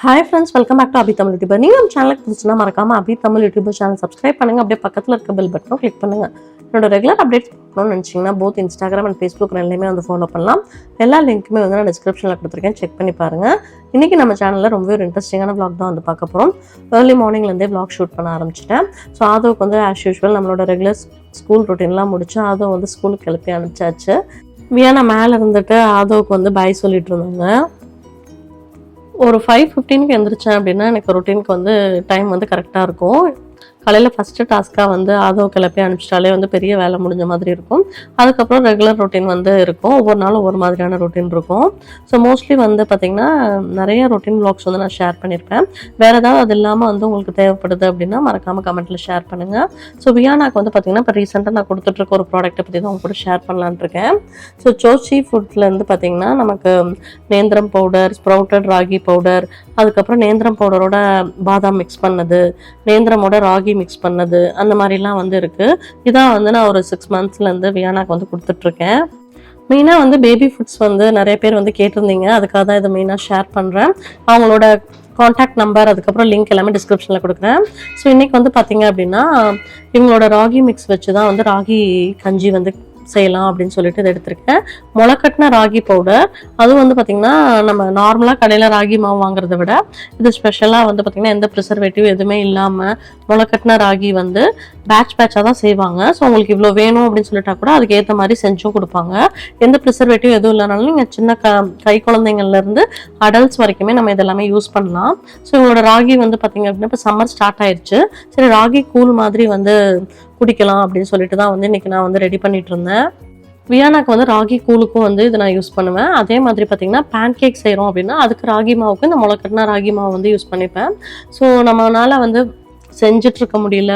Hi friends welcome back to Abi Tamil youtuber நீங்கள் நம்ம சேனலுக்கு புதுசுனா மறக்காம Abi Tamil youtuber channel subscribe பண்ணுங்க. அப்படியே பக்கத்தில் இருக்க பெல் பட்டனும் கிளிக் பண்ணுங்க. என்னோட ரெகுலர் அப்டேட்ஸ் பண்ணணும்னு நினச்சிங்கன்னா போத் இன்ஸ்டாகிராம் அண்ட் ஃபேஸ்புக் ரெண்டுலையுமே வந்து ஃபாலோ பண்ணலாம். எல்லா லிங்க்குமே வந்து நான் டிஸ்கிரிப்ஷனில் கொடுத்துருக்கேன். செக் பண்ணி பாருங்க. இன்றைக்கி நம்ம சேனலில் ரொம்பவே ஒரு இன்ட்ரெஸ்டிங்கான vlog தான் வந்து பார்க்க போகிறோம் ஏர்லி மார்னிங்லேருந்தே ப்ளாக் ஷூட் பண்ண ஆரம்பிச்சிட்டேன். ஸோ ஆதவுக்கு வந்து ஆஸ் யூஷுவல் நம்மளோட ரெகுலர் ஸ்கூல் ரொட்டீன்லாம் முடிச்சு ஆதோ வந்து ஸ்கூலுக்கு கிளப்பி அனுப்பிச்சாச்சு. வியானா மேலே இருந்துட்டு ஆதோவுக்கு வந்து பாய் சொல்லிட்டு இருந்தாங்க. ஒரு ஃபைவ் ஃபிஃப்டீனுக்கு எந்திரிச்சேன் அப்படின்னா எனக்கு ரொட்டீனுக்கு வந்து டைம் வந்து கரெக்டாக இருக்கும். காலையில் ஃபஸ்ட்டு டாஸ்க்காக வந்து ஆதோ கிளப்பி அனுப்பிச்சிட்டாலே வந்து பெரிய வேலை முடிஞ்ச மாதிரி இருக்கும். அதுக்கப்புறம் ரெகுலர் ரொட்டீன் வந்து இருக்கும். ஒவ்வொரு நாளும் ஒவ்வொரு மாதிரியான ரொட்டீன் இருக்கும். ஸோ மோஸ்ட்லி வந்து பார்த்திங்கன்னா நிறைய ரொட்டீன் vlogs வந்து நான் ஷேர் பண்ணியிருப்பேன் வேறு ஏதாவது அது இல்லாமல் வந்து உங்களுக்கு தேவைப்படுது அப்படின்னா மறக்காமல் கமெண்ட்டில் ஷேர் பண்ணுங்கள் ஸோ வியானாக்கு வந்து பார்த்திங்கன்னா இப்போ ரீசெண்டாக நான் கொடுத்துட்ருக்க ஒரு ப்ராடக்ட்டை பற்றி தான் உங்க கூட ஷேர் பண்ணலான்னு இருக்கேன். ஸோ சோச்சி ஃபுட்லேருந்து பார்த்திங்கன்னா நமக்கு நேந்திரம் பவுடர் ஸ்ப்ரவுட்டட் ராகி பவுடர் அதுக்கப்புறம் நேந்திரம் பவுடரோட பாதாம் மிக்ஸ் பண்ணது நேந்திரமோட ராகி மிக்ஸ் பண்ணது அந்த மாதிரிலாம் வந்து இருக்குது இதான் வந்து நான் ஒரு சிக்ஸ் மந்த்ஸ்லேருந்து வியானாக்கு வந்து கொடுத்துட்ருக்கேன். மெயினாக வந்து பேபி ஃபுட்ஸ் வந்து நிறைய பேர் வந்து கேட்டிருந்தீங்க. அதுக்காக தான் இதை மெயினாக ஷேர் பண்ணுறேன் அவங்களோட காண்டாக்ட் நம்பர் அதுக்கப்புறம் லிங்க் எல்லாமே டிஸ்கிரிப்ஷனில் கொடுக்குறேன். ஸோ இன்றைக்கி வந்து பார்த்தீங்க அப்படின்னா இவங்களோட ராகி மிக்ஸ் வச்சு தான் வந்து ராகி கஞ்சி வந்து செய்யலாம் அப்படின்னு சொல்லிட்டு இதை எடுத்திருக்கேன். முளைக்கட்டின ராகி பவுடர் அதுவும் வந்து பார்த்திங்கன்னா நம்ம நார்மலாக கடையில் ராகி மாவு வாங்குறத விட இது ஸ்பெஷலாக வந்து பார்த்திங்கன்னா எந்த ப்ரிசர்வேட்டிவ் எதுவுமே இல்லாமல் முளைக்கட்டின ராகி வந்து பேட்ச் பேட்சாக தான் செய்வாங்க. ஸோ உங்களுக்கு இவ்வளோ வேணும் அப்படின்னு சொல்லிட்டா கூட அதுக்கேற்ற மாதிரி செஞ்சும் கொடுப்பாங்க. எந்த ப்ரிசர்வேட்டிவ் எதுவும் இல்லைனாலும் நீங்கள் சின்ன க கை குழந்தைங்கள்லேருந்து அடல்ட்ஸ் வரைக்குமே நம்ம இதெல்லாமே யூஸ் பண்ணலாம். ஸோ இவங்களோட ராகி வந்து பார்த்திங்க அப்படின்னா இப்போ சம்மர் ஸ்டார்ட் ஆயிடுச்சு சரி ராகி கூழ் மாதிரி வந்து குடிக்கலாம் அப்படின்னு சொல்லிட்டு தான் வந்து இன்றைக்கி நான் வந்து ரெடி பண்ணிட்டு இருந்தேன் வியானாக்கு வந்து ராகி கூழுக்கும் வந்து இதை நான் யூஸ் பண்ணுவேன். அதே மாதிரி பார்த்தீங்கன்னா பேன் கேக் செய்கிறோம் அப்படின்னா அதுக்கு ராகி மாவுக்கு இந்த முளைக்கட்டினா ராகி மாவு வந்து யூஸ் பண்ணிப்பேன். ஸோ நம்மளால் வந்து செஞ்சுட்டு இருக்க முடியல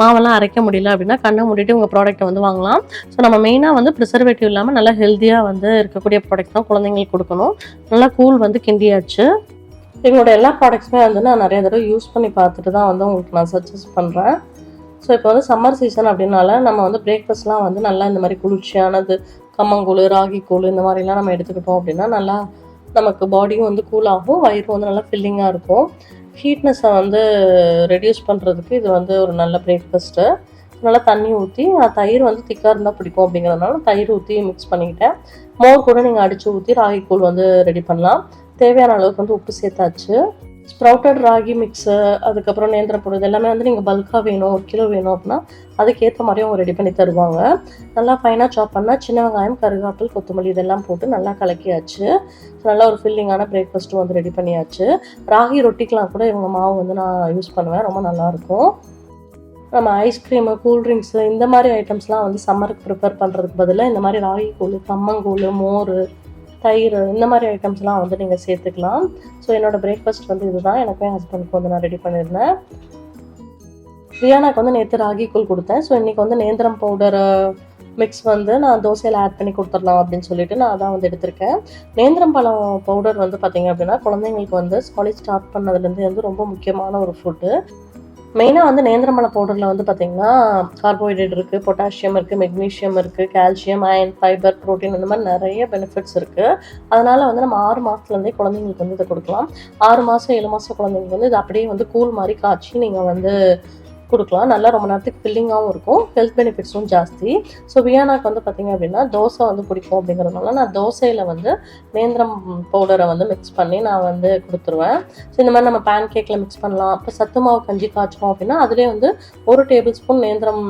மாவெல்லாம் அரைக்க முடியல அப்படின்னா கண்ணை மூடிட்டு உங்கள் ப்ராடக்ட்டை வந்து வாங்கலாம். ஸோ நம்ம மெயினாக வந்து ப்ரிசர்வேட்டிவ் இல்லாமல் நல்லா ஹெல்த்தியாக வந்து இருக்கக்கூடிய ப்ராடக்ட் தான் குழந்தைங்களுக்கு கொடுக்கணும். நல்லா கூழ் வந்து கிண்டியாச்சு. எங்களோட எல்லா ப்ராடக்ட்ஸுமே வந்து நான் நிறைய தடவை யூஸ் பண்ணி பார்த்துட்டு தான் வந்து உங்களுக்கு நான் சஜஸ்ட் பண்ணுறேன் ஸோ இப்போ வந்து சம்மர் சீசன் அப்படின்னால நம்ம வந்து பிரேக்ஃபாஸ்ட்லாம் வந்து நல்லா இந்த மாதிரி குளிர்ச்சியானது கம்மங்கூழ் ராகி கூழ் இந்த மாதிரிலாம் நம்ம எடுத்துக்கிட்டோம் அப்படின்னா நல்லா நமக்கு பாடியும் வந்து கூல் ஆகும் வயிறும் வந்து நல்லா ஃபில்லிங்காக இருக்கும். ஹீட்னஸை வந்து ரெடியூஸ் பண்ணுறதுக்கு இது வந்து ஒரு நல்ல பிரேக்ஃபாஸ்ட்டு நல்லா தண்ணி ஊற்றி தயிர் வந்து திக்காக இருந்தால் பிடிக்கும் அப்படிங்கிறதுனால தயிர் ஊற்றி மிக்ஸ் பண்ணிக்கிட்டேன். மோர் கூட நீங்கள் அடித்து ஊற்றி ராகி கூழ் வந்து ரெடி பண்ணலாம். தேவையான அளவுக்கு வந்து உப்பு சேர்த்தாச்சு. ஸ்ப்ரவுட்டட் ராகி மிக்ஸு அதுக்கப்புறம் நேந்திரம் எல்லாமே வந்து நீங்கள் பல்காக வேணும் ஒரு கிலோ வேணும் அப்படின்னா அதுக்கேற்ற மாதிரி அவங்க ரெடி பண்ணி தருவாங்க. நல்லா ஃபைனாக சாப் பண்ணால் சின்ன வெங்காயம் கருகாப்பில் கொத்தமல்லி இதெல்லாம் போட்டு நல்லா கலக்கியாச்சு. நல்லா ஒரு ஃபில்லிங்கான பிரேக்ஃபாஸ்ட்டும் வந்து ரெடி பண்ணியாச்சு. ராகி ரொட்டிக்கெலாம் கூட இவங்க மாவு வந்து நான் யூஸ் பண்ணுவேன் ரொம்ப நல்லாயிருக்கும். நம்ம ஐஸ்கிரீமு கூல்ட்ரிங்க்ஸு இந்த மாதிரி ஐட்டம்ஸ்லாம் வந்து சம்மருக்கு ப்ரிப்பேர் பண்ணுறதுக்கு பதிலாக இந்த மாதிரி ராகி கூழ் கம்மங்கூழ் மோர் தயிர் இந்த மாதிரி ஐட்டம்ஸ்லாம் வந்து நீங்கள் சேர்த்துக்கலாம். ஸோ என்னோடய பிரேக்ஃபாஸ்ட் வந்து இதுதான். எனக்கும் என் ஹஸ்பண்டுக்கு வந்து நான் ரெடி பண்ணியிருந்தேன் ரியானாக்கு வந்து நேற்று ராகி கூழ் கொடுத்தேன். ஸோ இன்றைக்கி வந்து நேந்திரம் பவுடர் மிக்ஸ் வந்து நான் தோசையில் ஆட் பண்ணி கொடுத்துடலாம் அப்படின்னு சொல்லிட்டு நான் அதான் வந்து எடுத்திருக்கேன். நேந்திரம் பழம் பவுடர் வந்து பார்த்தீங்க அப்படின்னா குழந்தைங்களுக்கு வந்து காலேஜ் ஸ்டார்ட் பண்ணதுலேருந்து வந்து ரொம்ப முக்கியமான ஒரு ஃபுட்டு மெயினாக வந்து நேந்திரமல பவுடரில் வந்து பார்த்தீங்கன்னா கார்போஹைட்ரேட் இருக்குது பொட்டாசியம் இருக்குது மெக்னீஷியம் இருக்குது கால்சியம் அயன் ஃபைபர் ப்ரோட்டீன் இந்த மாதிரி நிறைய பெனிஃபிட்ஸ் இருக்குது அதனால் வந்து நம்ம ஆறு மாதத்துலேருந்தே குழந்தைங்களுக்கு வந்து இதை கொடுக்கலாம். ஆறு மாதம் ஏழு மாதம் குழந்தைங்களுக்கு வந்து இது அப்படியே வந்து கூழ் மாதிரி காய்ச்சி நீங்கள் வந்து கொடுக்கலாம். நல்லா ரொம்ப நேரத்துக்கு ஃபில்லிங்காகவும் இருக்கும். ஹெல்த் பெனிஃபிட்ஸும் ஜாஸ்தி. ஸோ வியானாக்கு வந்து பார்த்திங்க அப்படின்னா தோசை வந்து பிடிக்கும் அப்படிங்கிறதுனால நான் தோசையில் வந்து நேந்திரம் பவுடரை வந்து மிக்ஸ் பண்ணி நான் வந்து கொடுத்துருவேன். ஸோ இந்த மாதிரி நம்ம பேன் கேக்கில் மிக்ஸ் பண்ணலாம். இப்போ சத்து மாவு கஞ்சி காய்ச்சோம் அப்படின்னா அதுலேயே வந்து ஒரு டேபிள் ஸ்பூன் நேந்திரம்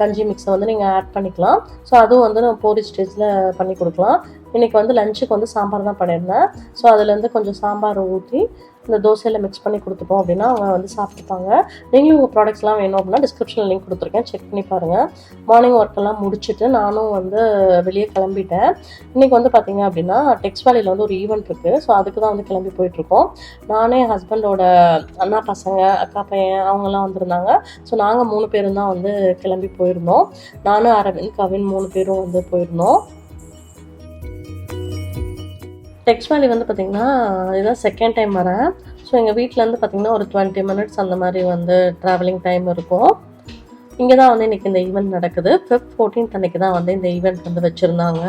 கஞ்சி மிக்ஸை வந்து நீங்கள் ஆட் பண்ணிக்கலாம். ஸோ அதுவும் வந்து நம்ம போரி ஸ்டேஜில் பண்ணி கொடுக்கலாம். இன்றைக்கி வந்து லஞ்சுக்கு வந்து சாம்பார் தான் பண்ணியிருந்தேன். ஸோ அதுலேருந்து கொஞ்சம் சாம்பார் ஊற்றி இந்த தோசையில் மிக்ஸ் பண்ணி கொடுத்துட்டோம் அப்படின்னா அவங்க வந்து சாப்பிட்டுப்பாங்க. நீங்களும் உங்கள் ப்ராடக்ட்ஸ்லாம் வேணும் அப்படின்னா டிஸ்கிரிப்ஷனில் லிங்க் கொடுத்துருக்கேன். செக் பண்ணி பாருங்கள் மார்னிங் ஒர்க்கெல்லாம் முடிச்சுட்டு நானும் வந்து வெளியே கிளம்பிட்டேன். இன்றைக்கி வந்து பார்த்தீங்க அப்படின்னா டெக்ஸ் வேலியில் வந்து ஒரு ஈவெண்ட் இருக்குது ஸோ அதுக்கு தான் வந்து கிளம்பி போயிட்டுருக்கோம். நானே என் ஹஸ்பண்டோட அண்ணா பசங்க அக்கா பையன் அவங்கெல்லாம் வந்திருந்தாங்க. ஸோ நாங்கள் மூணு பேரும் தான் வந்து கிளம்பி போயிருந்தோம். நானும் அரவிந்த் கவின் மூணு பேரும் வந்து போயிருந்தோம். டெக்ஸ்ட் வேலி வந்து பார்த்திங்கன்னா இதுதான் செகண்ட் டைம் வரேன். ஸோ எங்கள் வீட்டிலேருந்து பார்த்திங்கன்னா ஒரு டுவெண்ட்டி மினிட்ஸ் அந்த மாதிரி வந்து ட்ராவலிங் டைம் இருக்கும். இங்கே தான் வந்து இன்றைக்கி இந்த ஈவெண்ட் நடக்குது. ஃபிஃப்த் ஃபோர்டீன்த் அன்றைக்கி தான் வந்து இந்த ஈவெண்ட் வந்து வச்சுருந்தாங்க.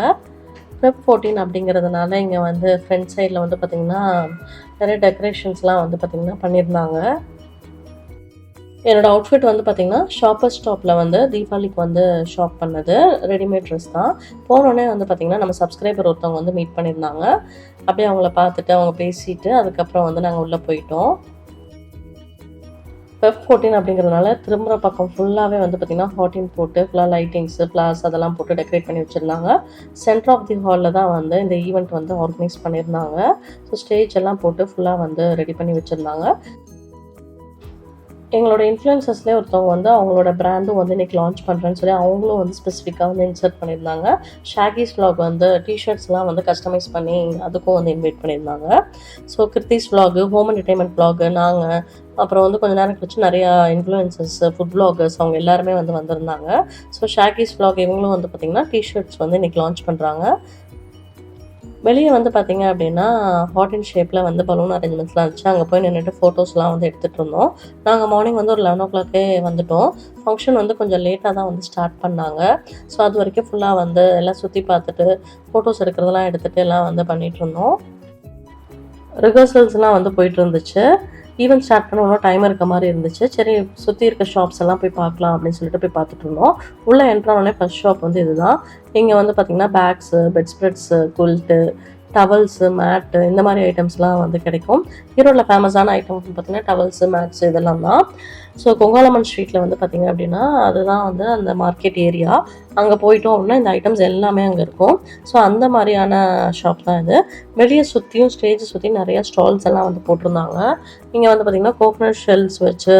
ஃபெப் ஃபோர்டீன் அப்படிங்கிறதுனால இங்கே வந்து ஃப்ரண்ட் சைடில் வந்து பார்த்திங்கன்னா நிறைய டெக்கரேஷன்ஸ்லாம் வந்து பார்த்திங்கன்னா பண்ணியிருந்தாங்க. என்னோட அவுட்ஃபிட் வந்து பார்த்திங்கன்னா ஷாப்பர் ஸ்டாப்பில் வந்து தீபாவளிக்கு வந்து ஷாப் பண்ணது. ரெடிமேட் ட்ரெஸ் தான். போனோடனே வந்து பார்த்திங்கன்னா நம்ம சப்ஸ்கிரைபர் ஒருத்தவங்க வந்து மீட் பண்ணியிருந்தாங்க. அப்படியே அவங்கள பார்த்துட்டு அவங்க பேசிட்டு அதுக்கப்புறம் வந்து நாங்கள் உள்ளே போயிட்டோம். ஃபெப் ஃபோர்டீன் அப்படிங்கிறதுனால திரும்புகிற பக்கம் ஃபுல்லாகவே வந்து பார்த்திங்கன்னா ஹாட்டின் போட்டு ஃபுல்லாக லைட்டிங்ஸு ஃப்ளார்ஸ் அதெல்லாம் போட்டு டெக்கரேட் பண்ணி வச்சுருந்தாங்க. சென்டர் ஆஃப் தி ஹாலில் தான் வந்து இந்த ஈவெண்ட் வந்து ஆர்கனைஸ் பண்ணியிருந்தாங்க. ஸோ ஸ்டேஜ் எல்லாம் போட்டு ஃபுல்லாக வந்து ரெடி பண்ணி வச்சுருந்தாங்க. எங்களோட இன்ஃப்ளூயன்சஸ்லேயே ஒருத்தவங்க வந்து அவங்களோட ப்ராண்டும் வந்து இன்றைக்கி லான்ச் பண்ணுறேன்னு சொல்லி அவங்களும் வந்து ஸ்பெசிஃபிக்காக வந்து இன்சர்ட் பண்ணியிருந்தாங்க. ஷாகிஸ் vlog வந்து டிஷர்ட்ஸ்லாம் வந்து கஸ்டமைஸ் பண்ணி அதுக்கும் வந்து இன்வைட் பண்ணியிருந்தாங்க. So Kriti's vlog home entertainment vlog நாங்கள் அப்புறம் வந்து கொஞ்ச நேரம் கழிச்சு நிறையா இன்ஃப்ளூயன்சஸ் ஃபுட் vloggers அவங்க எல்லாருமே வந்து வந்திருந்தாங்க. ஸோ ஷாகிஸ் ப்ளாக் இவங்களும் வந்து பார்த்திங்கன்னா டிஷர்ட்ஸ் வந்து இன்றைக்கி லான்ச் பண்ணுறாங்க வெளியே வந்து பார்த்தீங்க அப்படின்னா ஹாட் இன் ஷேப்பில் வந்து பலூன் அரேஞ்ச்மெண்ட்ஸ்லாம் இருந்துச்சு. அங்கே போய் நின்றுட்டு ஃபோட்டோஸ்லாம் வந்து எடுத்துகிட்டு இருந்தோம். நாங்கள் மார்னிங் வந்து ஒரு லெவன் ஓ கிளாக்கே வந்துட்டோம். ஃபங்க்ஷன் வந்து கொஞ்சம் லேட்டாக தான் வந்து ஸ்டார்ட் பண்ணாங்க. ஸோ அது வரைக்கும் ஃபுல்லாக வந்து எல்லாம் சுற்றி பார்த்துட்டு ஃபோட்டோஸ் எடுக்கிறதெல்லாம் எடுத்துகிட்டு எல்லாம் வந்து பண்ணிகிட்டு இருந்தோம். ரிஹர்சல்ஸ்லாம் வந்து போயிட்டு இருந்துச்சு. ஈவெண்ட் ஸ்டார்ட் பண்ண ஒன்றும் டைம் இருக்க மாதிரி இருந்துச்சு. சரி சுற்றி இருக்க ஷாப்ஸ் எல்லாம் போய் பார்க்கலாம் அப்படின்னு சொல்லிட்டு போய் பார்த்துட்டு இருந்தோம். உள்ளே என்ட்ரானே ஃபர்ஸ்ட் ஷாப் வந்து இதுதான். இங்கே வந்து பார்த்திங்கன்னா bags bed spreads quilt towels mat இந்த மாதிரி ஐட்டம்ஸ்லாம் வந்து கிடைக்கும். ஈரோடில் ஃபேமஸான ஐட்டம் வந்து பார்த்திங்கன்னா டவல்ஸு மேட்ஸ் இதெல்லாம் தான். ஸோ கொங்காலம்மன் ஸ்ட்ரீட்டில் வந்து பார்த்திங்க அப்படின்னா அதுதான் வந்து அந்த மார்க்கெட் ஏரியா அங்கே போயிட்டோம் அப்படின்னா இந்த ஐட்டம்ஸ் எல்லாமே அங்கே இருக்கும். ஸோ அந்த மாதிரியான ஷாப் தான் இது. வெளியே சுற்றியும் ஸ்டேஜ் சுற்றி நிறைய ஸ்டால்ஸ் எல்லாம் வந்து போட்டிருந்தாங்க. இங்கே வந்து பார்த்திங்கன்னா கோகனட் ஷெல்ஸ் வச்சு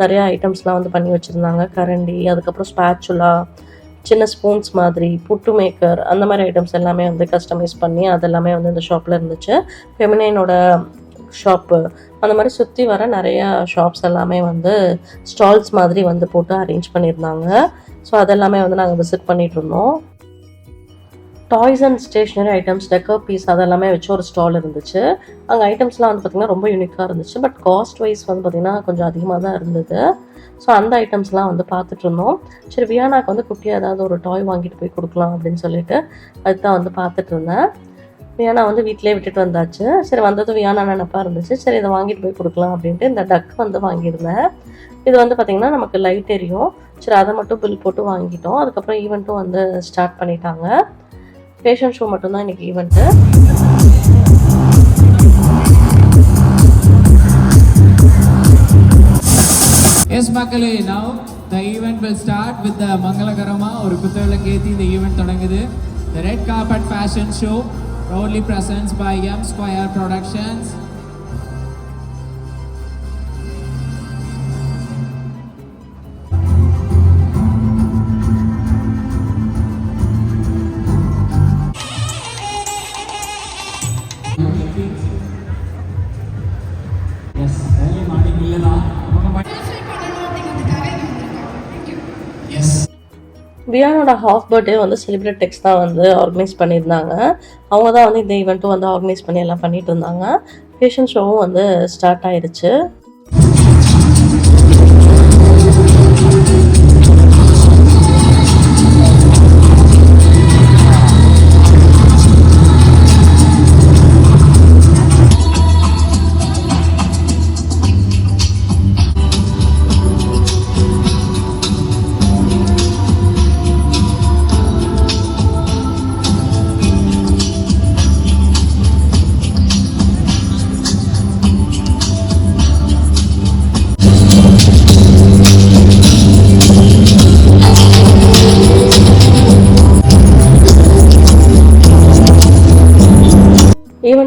நிறையா ஐட்டம்ஸ்லாம் வந்து பண்ணி வச்சுருந்தாங்க. கரண்டி அதுக்கப்புறம் ஸ்பேச்சுலா சின்ன ஸ்பூன்ஸ் மாதிரி புட்டு மேக்கர் அந்த மாதிரி ஐட்டம்ஸ் எல்லாமே வந்து கஸ்டமைஸ் பண்ணி அதெல்லாமே வந்து இந்த ஷாப்பில் இருந்துச்சு. ஃபெமினைனோட ஷாப்பு அந்த மாதிரி சுற்றி வர நிறையா ஷாப்ஸ் எல்லாமே வந்து ஸ்டால்ஸ் மாதிரி வந்து போட்டு அரேஞ்ச் பண்ணியிருந்தாங்க. ஸோ அதெல்லாமே வந்து நாங்கள் விசிட் பண்ணிகிட்டு இருந்தோம். Toys and stationery items decor piece அதெல்லாமே வச்சு ஒரு ஸ்டால் இருந்துச்சு. அங்கே ஐட்டம்ஸ்லாம் வந்து பார்த்திங்கன்னா ரொம்ப யூனிக்காக இருந்துச்சு. பட் காஸ்ட் வைஸ் வந்து பார்த்திங்கன்னா கொஞ்சம் அதிகமாக தான் இருந்தது. ஸோ அந்த ஐட்டம்ஸ்லாம் வந்து பார்த்துட்டு இருந்தோம். சரி வியானாக்கு வந்து குட்டியாக ஏதாவது ஒரு டாய் வாங்கிட்டு போய் கொடுக்கலாம் அப்படின்னு சொல்லிட்டு அதுதான் வந்து பார்த்துட்டு இருந்தேன். வியானா வந்து வீட்டிலே விட்டுட்டு வந்தாச்சு. சரி வந்ததும் வியானா நினப்பாக இருந்துச்சு. சரி இதை வாங்கிட்டு போய் கொடுக்கலாம் அப்படின்ட்டு இந்த டக் வந்து வாங்கியிருந்தேன். இது வந்து பார்த்திங்கன்னா நமக்கு லைட் எரியும். சரி அதை மட்டும் பில் போட்டு வாங்கிட்டோம். அதுக்கப்புறம் ஈவெண்ட்டும் வந்து ஸ்டார்ட் பண்ணிட்டாங்க. ஃபேஷியல் ஷோ மட்டும்தான் இன்றைக்கி ஈவெண்ட்டு எஸ் மக்களே now the event will start with the மங்களகரமாக ஒரு குத்துவிளக்கு கேத்தி இந்த ஈவெண்ட் தொடங்குது the red carpet fashion show proudly presents by M square productions பியானோட half birthday வந்து செலிப்ரேட் டெக்ஸ் தான் வந்து ஆர்கனைஸ் பண்ணியிருந்தாங்க. அவங்க தான் வந்து இந்த ஈவெண்ட்டும் வந்து ஆர்கனைஸ் பண்ணி எல்லாம் பண்ணிட்டு இருந்தாங்க. ஃபேஷன் ஷோவும் வந்து ஸ்டார்ட் ஆயிடுச்சு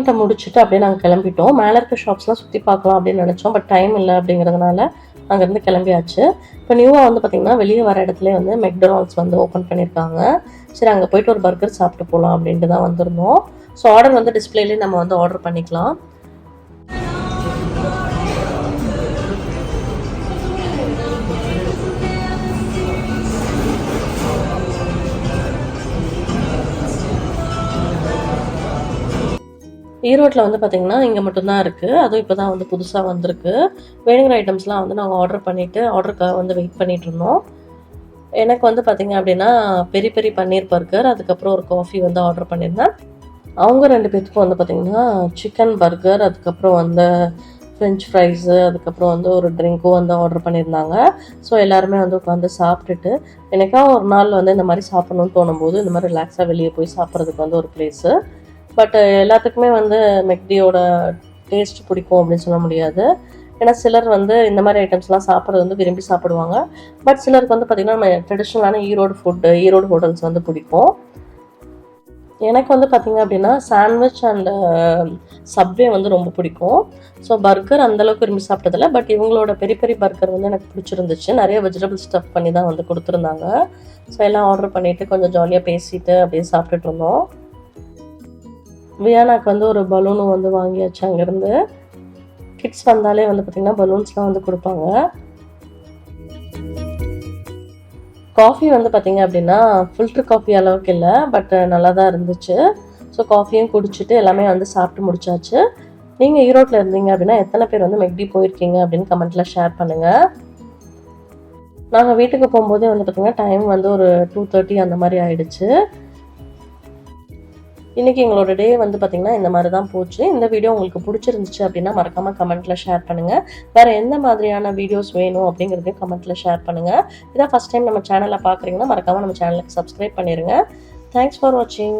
ஈவெண்ட்டை முடிச்சுட்டு அப்படியே நாங்கள் கிளம்பிட்டோம். மேலே இருக்க ஷாப்ஸ்லாம் சுற்றி பார்க்கலாம் அப்படின்னு நினச்சோம். பட் டைம் இல்லை அப்படிங்கிறதுனால அங்கேருந்து கிளம்பியாச்சு. இப்போ நியூவாக வந்து பார்த்திங்கன்னா வெளியே வர இடத்துல வந்து மெக்டொனால்ட்ஸ் வந்து ஓப்பன் பண்ணியிருக்காங்க சரி அங்கே போயிட்டு ஒரு பர்கர் சாப்பிட்டு போகலாம் அப்படின்ட்டு தான் வந்திருந்தோம். ஸோ ஆர்டர் வந்து டிஸ்பிளேலேயே நம்ம வந்து ஆர்டர் பண்ணிக்கலாம். ஈரோட்டில் வந்து பார்த்திங்கன்னா இங்கே மட்டும்தான் இருக்குது அதுவும் இப்போ தான் வந்து புதுசாக வந்திருக்கு. வேணுங்கிற ஐட்டம்ஸ்லாம் வந்து நாங்கள் ஆர்டர் பண்ணிவிட்டு ஆர்டருக்காக வந்து வெயிட் பண்ணிகிட்ருந்தோம் இருந்தோம். எனக்கு வந்து பார்த்திங்க அப்படின்னா பெரி பெரி பன்னீர் பர்கர் அதுக்கப்புறம் ஒரு காஃபி வந்து ஆர்டர் பண்ணியிருந்தேன். அவங்க ரெண்டு பேர்த்துக்கும் வந்து பார்த்திங்கன்னா சிக்கன் பர்கர் அதுக்கப்புறம் வந்து ஃப்ரெஞ்ச் ஃப்ரைஸு அதுக்கப்புறம் வந்து ஒரு ட்ரிங்க்கும் வந்து ஆர்டர் பண்ணியிருந்தாங்க. ஸோ எல்லாருமே வந்து உட்காந்து சாப்பிட்டுட்டு எனக்காக ஒரு நாள் வந்து இந்த மாதிரி சாப்பிடணும்னு தோணும்போது இந்த மாதிரி ரிலாக்ஸாக வெளியே போய் சாப்பிட்றதுக்கு வந்து ஒரு பிளேஸு பட் uh, எல்லாத்துக்குமே வந்து மெக்டியோட டேஸ்ட் பிடிக்கும் அப்படின்னு சொல்ல முடியாது. ஏன்னா சிலர் வந்து இந்த மாதிரி ஐட்டம்ஸ்லாம் சாப்பிட்றது வந்து விரும்பி சாப்பிடுவாங்க. பட் சிலருக்கு வந்து பார்த்திங்கன்னா நம்ம ட்ரெடிஷ்னலான ஈரோடு ஃபுட்டு ஈரோடு ஹோட்டல்ஸ் வந்து பிடிக்கும். எனக்கு வந்து பார்த்திங்க அப்படின்னா சாண்ட்விச் அண்ட் சப்வே வந்து ரொம்ப பிடிக்கும். ஸோ பர்கர் அந்தளவுக்கு விரும்பி சாப்பிட்டதில்ல. பட் இவங்களோட பெரிய பெரிய பர்கர் வந்து எனக்கு பிடிச்சிருந்துச்சு. நிறைய வெஜிடபிள் ஸ்டஃப் பண்ணி தான் வந்து கொடுத்துருந்தாங்க. ஸோ எல்லாம் ஆர்டர் பண்ணிவிட்டு கொஞ்சம் ஜாலியாக பேசிட்டு அப்படியே சாப்பிட்டுட்டு இருந்தோம். வியானாக்கு வந்து ஒரு பலூனும் வந்து வாங்கியாச்சு அங்கேருந்து. கிட்ஸ் வந்தாலே வந்து பார்த்திங்கன்னா பலூன்ஸ்லாம் வந்து கொடுப்பாங்க. காஃபி வந்து பார்த்திங்க அப்படின்னா ஃபில்டர் காஃபி அளவுக்கு இல்லை பட் நல்லா தான் இருந்துச்சு. ஸோ காஃபியும் குடிச்சிட்டு எல்லாமே வந்து சாப்பிட்டு முடிச்சாச்சு. நீங்கள் ஈரோட்டில் இருந்தீங்க அப்படின்னா எத்தனை பேர் வந்து மெக்டி போயிருக்கீங்க அப்படின்னு கமெண்ட்டில் ஷேர் பண்ணுங்கள் நாங்கள் வீட்டுக்கு போகும்போதே வந்து பார்த்திங்கன்னா டைம் வந்து ஒரு டூ தேர்ட்டி அந்த மாதிரி ஆயிடுச்சு. இன்றைக்கி எங்களோட டே வந்து பார்த்திங்கன்னா இந்த மாதிரி தான் போச்சு. இந்த வீடியோ உங்களுக்கு பிடிச்சிருந்துச்சு அப்படின்னா மறக்காமல் கமெண்ட்டில் ஷேர் பண்ணுங்கள் வேறு எந்த மாதிரியான வீடியோஸ் வேணும் அப்படிங்கிறதையும் கமெண்ட்டில் ஷேர் பண்ணுங்கள் இதான் ஃபஸ்ட் டைம் நம்ம சேனலை பார்க்குறீங்கன்னா மறக்காமல் நம்ம சேனலுக்கு சப்ஸ்கிரைப் பண்ணிடுங்க தேங்க்ஸ் ஃபார் வாட்சிங்